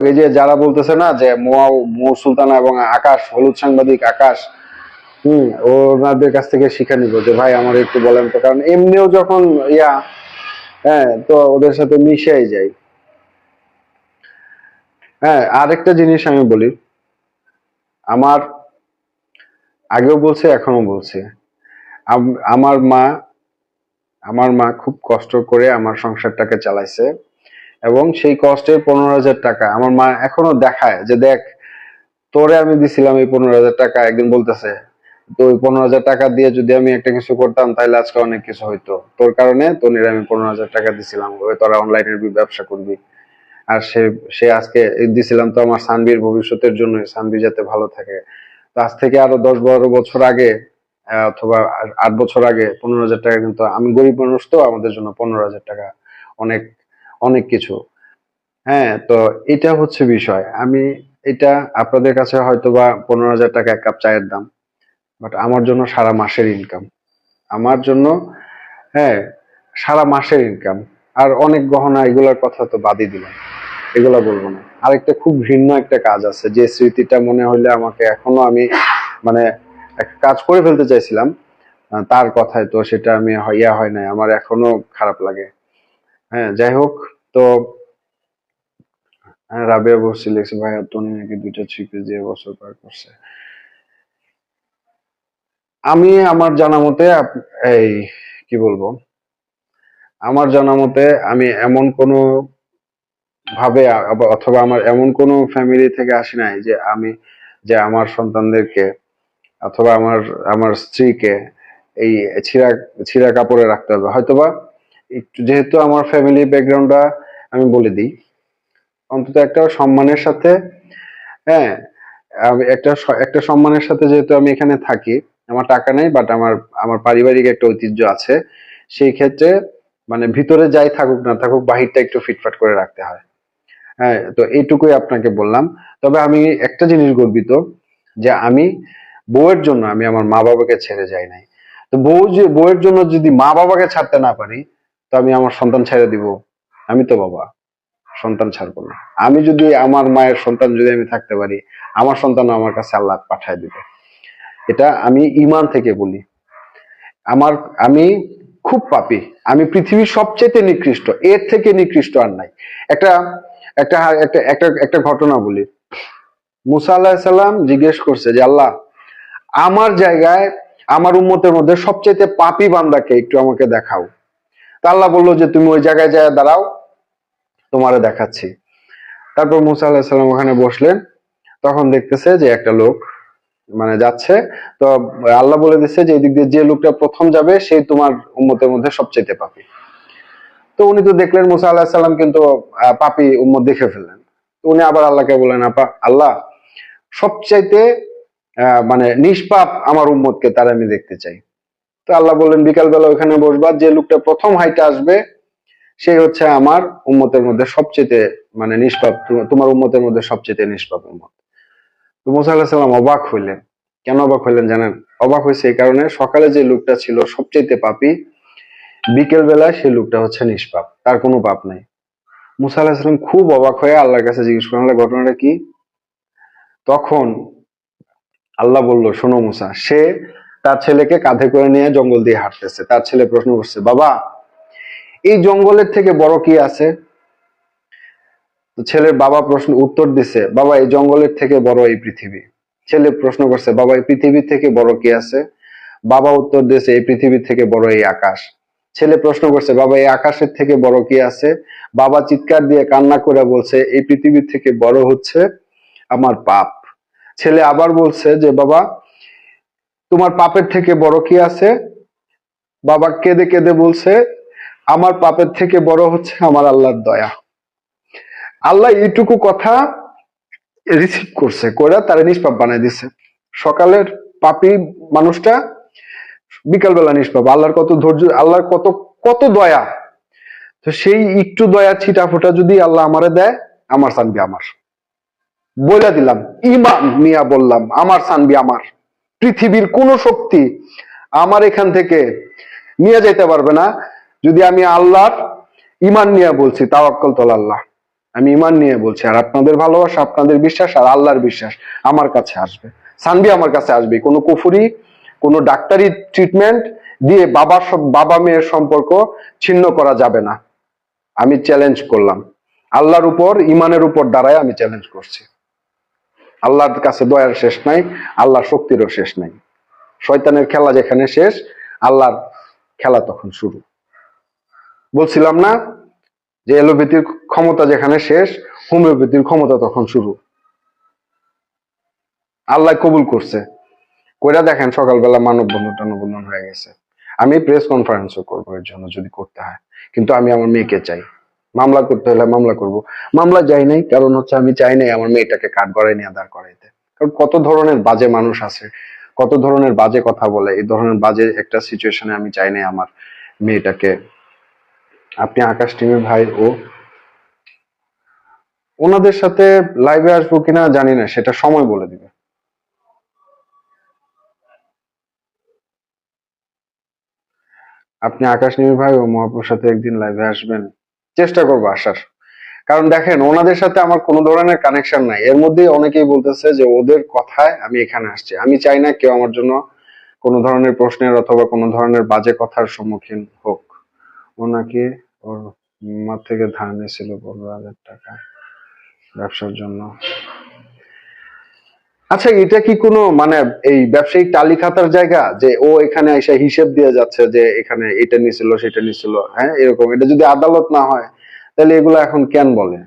এই যে যারা বলতেছে না যে মোয়া মৌ সুলতানা এবং আকাশ, হলুদ সাংবাদিক আকাশ, হম, ওনাদের কাছ থেকে শিখে নিব যে, ভাই, আমার একটু বলেন তো। কারণ এমনিও যখন ইয়া হ্যাঁ তো ওদের সাথে মিশেই যাই হ্যাঁ আরেকটা জিনিস আমি বলি। আমার আগেও বলছে এখনও বলছে। আম- আমার মা আমার মা খুব কষ্ট করে আমার সংসারটাকে চালাইছে। এবং সেই কষ্টের পনেরো হাজার টাকা। আমার মা এখনও দেখায় যে, দেখ, তোরে আমি দিছিলাম এই পনেরো হাজার টাকা। একদিন বলতেছে, তো ওই পনেরো হাজার টাকা দিয়ে যদি আমি একটা কিছু করতাম তাহলে আজকে অনেক কিছু হইতো। তোর কারণে তোর আমি পনেরো হাজার টাকা দিছিলাম। ওই তোরা অনলাইনের ব্যবসা করবি। আর সে সে আজকে দিছিলাম তো আমার সানবির ভবিষ্যতের জন্য সানবি যাতে ভালো থাকে। তো আজ থেকে আরও দশ বারো বছর আগে অথবা আট বছর আগে পনেরো হাজার টাকা কিন্তু আমি গরিব মানুষ তো, আমাদের জন্য পনেরো হাজার টাকা অনেক অনেক কিছু। হ্যাঁ তো এটা হচ্ছে বিষয়। আমি এটা আপনাদের কাছে হয়তো বা পনেরো হাজার টাকা এক কাপ চায়ের দাম বাট আমার জন্য সারা মাসের ইনকাম আমার জন্য হ্যাঁ সারা মাসের ইনকাম আর অনেক গহনা এগুলোর কথা তো বাদই দিলাম। এগুলা বলব না। আরেকটা খুব ভিন্ন একটা কাজ আছে, যে স্মৃতিটা মনে হইলে আমাকে এখনও আমি মানে একটা কাজ করে ফেলতে চাইছিলাম তার কথায় তো সেটা আমি ইয়া হয় নাই। আমার এখনও খারাপ লাগে। হ্যাঁ যাই হোক তো হ্যাঁ, রাবেয়া বসছি লিখছে ভাই টনি নাকি দুইটা থ্রি পিস দিয়ে বছর পার করছে। আমি আমার জানা মতে এই কি বলব? আমার জানা মতে আমি এমন কোনো ভাবে অথবা আমার এমন কোনো ফ্যামিলি থেকে আসি নাই যে আমি যে আমার সন্তানদেরকে অথবা আমার আমার স্ত্রীকে এই ছিঁড়া ছিঁড়া কাপড়ে রাখতে হবে। হয়তোবা একটু যেহেতু আমার ফ্যামিলি ব্যাকগ্রাউন্ডটা আমি বলে দিই, অন্তত একটা সম্মানের সাথে হ্যাঁ একটা একটা সম্মানের সাথে যেহেতু আমি এখানে থাকি, আমার টাকা নেই বাট আমার আমার পারিবারিক একটা ঐতিহ্য আছে, সেই ক্ষেত্রে মানে ভিতরে যাই থাকুক না থাকুক, বাহিরটা একটু ফিটফাট করে রাখতে হয়। হ্যাঁ তো এইটুকুই আপনাকে বললাম। তবে আমি একটা জিনিস গর্বিত, যে আমি বউয়ের জন্য আমি আমার মা বাবাকে ছেড়ে যাই নাই। তো বউ যে, বউয়ের জন্য যদি মা বাবাকে ছাড়তে না পারি তো আমি আমার সন্তান ছেড়ে দিব। আমি তো বাবা, সন্তান ছাড়বো না। আমি যদি আমার মায়ের সন্তান যদি আমি থাকতে পারি, আমার সন্তান আমার কাছে আল্লাহ পাঠায় দিবে। এটা আমি ইমান থেকে বলি। আমার, আমি খুব পাপি। আমি পৃথিবীর সবচেয়ে নিকৃষ্ট। এর থেকে নিকৃষ্ট আর নাই। একটা একটা একটা একটা একটা ঘটনা বলি। মুসা আল্লাহ সাল্লাম জিজ্ঞেস করছে যে, আল্লাহ, আমার জায়গায়, আমার উম্মতের মধ্যে সবচেয়ে পাপি বান্দাকে একটু আমাকে দেখাও। তা আল্লাহ বলল যে, তুমি ওই জায়গায় যায় দাঁড়াও, তোমারে দেখাচ্ছি। তারপর মুসা আল্লাহ সাল্লাম ওখানে বসলেন। তখন দেখতেছে যে একটা লোক মানে যাচ্ছে। তো আল্লাহ বলে দিচ্ছে যে, এদিক দিয়ে যে লোকটা প্রথম যাবে সেই তোমার উম্মতের মধ্যে সবচেয়ে পাপি। তো উনি তো দেখলেন মুসা আল্লাহ সাল্লাম কিন্তু পাপি উম্মত দেখে ফেললেন। তো উনি আবার আল্লাহকে বললেন, আপা, আল্লাহ, সবচাইতে মানে নিষ্পাপ আমার উম্মতকে তার আমি দেখতে চাই। তো আল্লাহ বললেন বিকালবেলা ওখানে বসবা। যে লোকটা প্রথম হাইটে আসবে সেই হচ্ছে আমার উম্মতের মধ্যে সবচেয়ে মানে নিষ্পাপ। তোমার উম্মতের মধ্যে সবচেয়ে নিষ্পাপ উম্মত। তো মুসা আল্লাহ সাল্লাম অবাক হইলেন। কেন অবাক হইলেন জানেন? অবাক হয়েছে এই কারণে সকালে যে লোকটা ছিল সবচেয়ে পাপী বিকেল বেলায় সেই লোকটা হচ্ছে নিষ্পাপ। তার কোনো পাপ নাই। মুসা আল্লাহ সাল্লাম খুব অবাক হয়ে আল্লাহর কাছে জিজ্ঞেস করলেন "আল্লাহ, ঘটনাটা কি? তখন আল্লাহ বলল শোনো মুসা সে তার ছেলেকে কাঁধে করে নিয়ে জঙ্গল দিয়ে হাঁটতেছে। তার ছেলে প্রশ্ন করছে, বাবা, এই জঙ্গলের থেকে বড় কি আছে? ছেলের বাবা প্রশ্ন, উত্তর দিছে, বাবা, এই জঙ্গলের থেকে বড় এই পৃথিবী। ছেলে প্রশ্ন করছে, বাবা, এই পৃথিবী থেকে বড় কি আছে? বাবা উত্তর দিয়েছে, এই পৃথিবী থেকে বড় এই আকাশ। ছেলে প্রশ্ন করছে, বাবা, এই আকাশের থেকে বড় কি আছে? বাবা চিৎকার দিয়ে কান্না করে বলছে, এই পৃথিবীর থেকে বড় হচ্ছে আমার পাপ। ছেলে আবার বলছে যে, বাবা তোমার পাপের থেকে বড় কি আছে? বাবা কেঁদে কেঁদে বলছে, আমার পাপের থেকে বড় হচ্ছে আমার আল্লাহর দয়া। আল্লাহ এইটুকু কথা রিসিভ করছে করে তারা নিষ্পাপ বানাই দিছে। সকালের পাপি মানুষটা বিকালবেলা নিষ্পাপ। আল্লাহর কত ধৈর্য, আল্লাহর কত কত দয়া। তো সেই একটু দয়া, ছিটা ফোটা যদি আল্লাহ আমারে দেয়, আমার সানবি আমার। বলে দিলাম, ইমান মিয়া বললাম, আমার সানবি আমার। পৃথিবীর কোন শক্তি আমার এখান থেকে নিয়ে যেতে পারবে না। যদি আমি আল্লাহর ইমান নিয়ে বলছি, তাওয়াক্কল তোল আল্লাহ। আমি ইমান নিয়ে বলছি, আর আপনাদের ভালোবাসা, আপনাদের বিশ্বাস, আর আল্লাহর বিশ্বাস আমার কাছে আসবে। সানবি আমার কাছে আসবে। কোনো কুফুরি, কোনো ডাক্তারি ট্রিটমেন্ট দিয়ে বাবার বাবা মেয়ের সম্পর্ক ছিন্ন করা যাবে না। আমি চ্যালেঞ্জ করলাম। আল্লাহর উপর ইমানের উপর দাঁড়ায় আমি চ্যালেঞ্জ করছি। আল্লাহর কাছে দয়ার শেষ নাই, আল্লাহর শক্তিরও শেষ নাই। শয়তানের খেলা যেখানে শেষ, আল্লাহর খেলা তখন শুরু। বলছিলাম না যে এলোপ্যাথির ক্ষমতা যেখানে শেষ, হোমিওপ্যাথির ক্ষমতা তখন শুরু। আল্লাহ কবুল করছে। কইরা দেখেন সকালবেলা মানববন্ধন টানবন্ধন হয়ে গেছে। আমি প্রেস কনফারেন্সও করব এর জন্য যদি করতে হয়। কিন্তু আমি আমার মেয়েকে চাই। মামলা করতে হলে মামলা করব। মামলা যাই নাই, কারণ হচ্ছে আমি চাই নাই আমার মেয়েটাকে কাঠ গড়াই নিয়ে দাঁড় করাইতে। কারণ কত ধরনের বাজে মানুষ আছে, কত ধরনের বাজে কথা বলে, এই ধরনের বাজে একটা সিচুয়েশনে আমি চাই নাই আমার মেয়েটাকে। আপনি আকাশ টিমের ভাই ও ওনাদের সাথে লাইভে আসব কিনা জানি না, সেটা সময় বলে দিবে। আপনি আকাশ নিমি ভাই ও মহাপুর সাথে একদিন লাইভে আসবেন। চেষ্টা করব আসার। কারণ দেখেন, ওনাদের সাথে আমার কোনো ধরনের কানেকশন নাই। এর মধ্যে অনেকেই বলতেছে যে, ওদের কথায় আমি এখানে আসছি। আমি চাই না কেউ আমার জন্য কোনো ধরনের প্রশ্নের অথবা কোনো ধরনের বাজে কথার সম্মুখীন হোক। ওনাকে ওর মা থেকে ধার নিয়েছিল পনেরো হাজার টাকা ব্যবসার জন্য। আচ্ছা এটা কি কোনো মানে এই ব্যবসায়িক টালি খাতার জায়গা? যে ও এখানে এসে হিসেব দিয়ে যাচ্ছে যে এখানে এটা নিছিল, সেটা নিছিল হ্যাঁ এরকম। এটা যদি আদালত না হয়, তাহলে এগুলো এখন কেন বলে?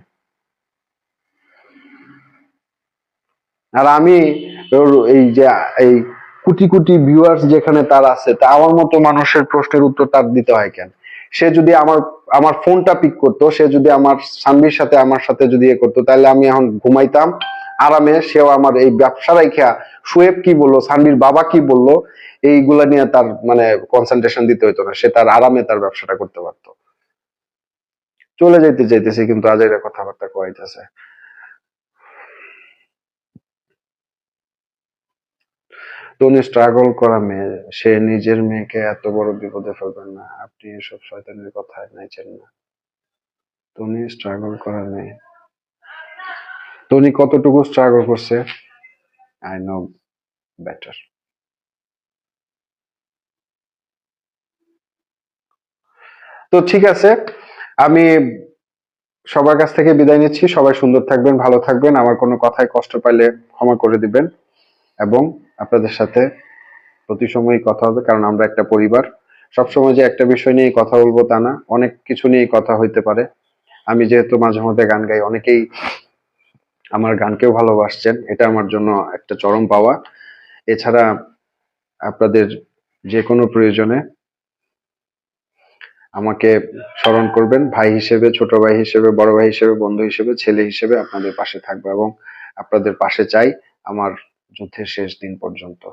আর আমি, এই যে, এই কোটি কোটি ভিউয়ার্স যেখানে তার আছে, তা আমার মতো মানুষের প্রশ্নের উত্তর তার দিতে হয় কেন? সে যদি আমার আমার ফোনটা পিক করতো, সে যদি আমার সানবির সাথে, আমার সাথে যদি এ করতো, তাহলে আমি এখন ঘুমাইতাম আরামে সেও আমার এই ব্যবসা রাইখা শুয়েব কি বলল, সানবির বাবা কি বলল, এইগুলা নিয়ে তার মানে কনসেন্ট্রেশন দিতে হইতো না। সে তার আরামে তার ব্যবসাটা করতে পারতো। চলে যাইতে চাইতেছে কিন্তু আজ এরা কথাবার্তা তনি স্ট্রাগল করা মেয়ে, সে নিজের মেয়েকে এত বড় বিপদে ফেলবেন না। আপনি এসব শয়তানের কথায় নাইছেন না। তনি স্ট্রাগল করা মেয়ে। তনি কতটুকু স্ট্রাগল করছে? আই নো বেটার তো ঠিক আছে, আমি সবার কাছ থেকে বিদায় নিচ্ছি। সবাই সুন্দর থাকবেন, ভালো থাকবেন। আমার কোনো কথায় কষ্ট পাইলে ক্ষমা করে দিবেন। এবং আপনাদের সাথে প্রতি সময়ই কথা হবে, কারণ আমরা একটা পরিবার। সবসময় যে একটা বিষয় নিয়ে কথা বলব তা না, অনেক কিছু নিয়ে কথা হইতে পারে। আমি যেহেতু মাঝে মধ্যে গান গাই, অনেকেই আমার গানকেও ভালোবাসছেন। এটা আমার জন্য একটা চরম পাওয়া। এছাড়া আপনাদের যে কোনো প্রয়োজনে আমাকে স্মরণ করবেন। ভাই হিসেবে, ছোট ভাই হিসেবে, বড় ভাই হিসেবে, বন্ধু হিসেবে, ছেলে হিসেবে আপনাদের পাশে থাকব এবং আপনাদের পাশে চাই আমার যুদ্ধের শেষ দিন পর্যন্ত।